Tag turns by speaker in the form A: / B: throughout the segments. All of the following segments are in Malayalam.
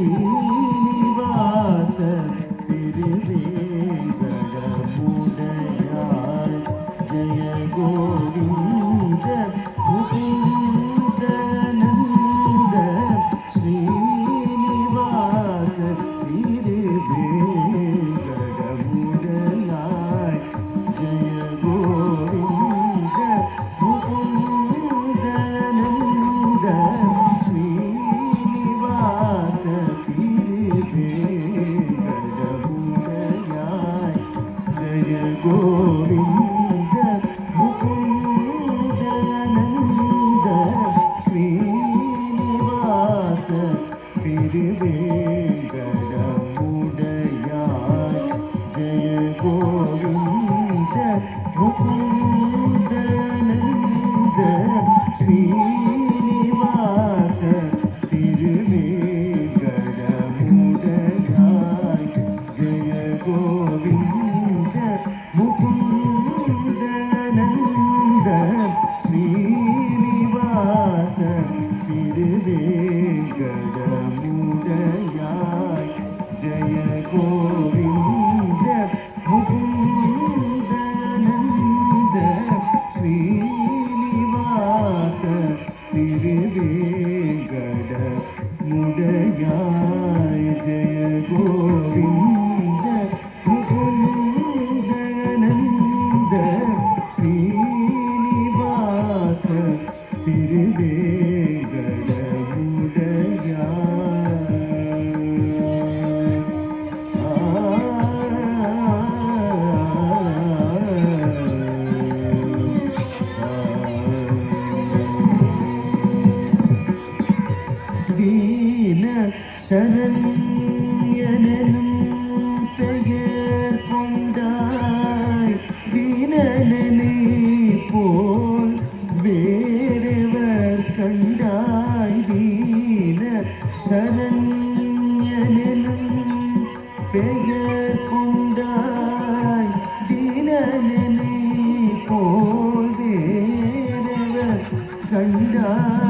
A: Thank you. ശ്രീനിവാസ തിരുമേകടമുടനായി ജയ ഗോവിന്ദ മുകുന്ദനന്ദ ശ്രീനിവാസ തിരുവേകടമുടനായി ജയ ഗോവിന്ദ മുകുന്ദനന്ദ ശ്രീ சதனும் எனனும் பெயர் கொண்டாய் தீனனே போல் வேறவர் கண்டாய் தீன சரண்யனும் பெயர் கொண்டாய் தீனனே போல் வேறவர் கண்டாய்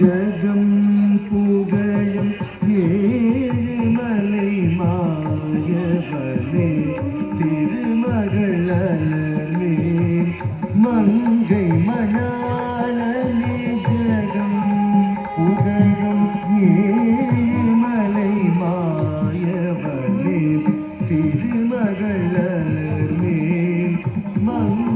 A: ജഗം പുകയും ഏഴുമലൈ മായവനെ തിരുമകളമേ മന്ന Mom.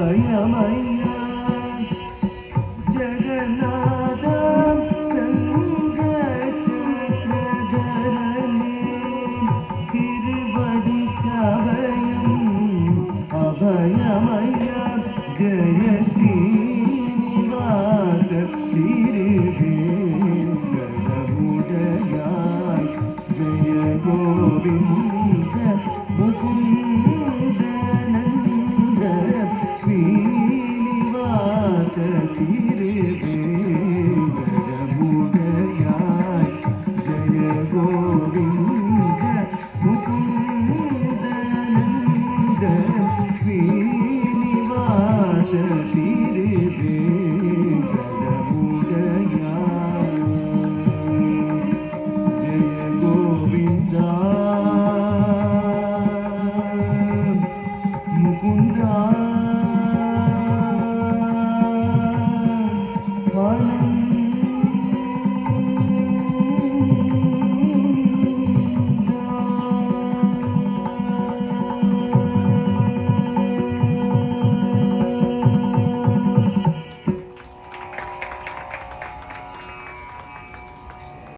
A: பயமைய country.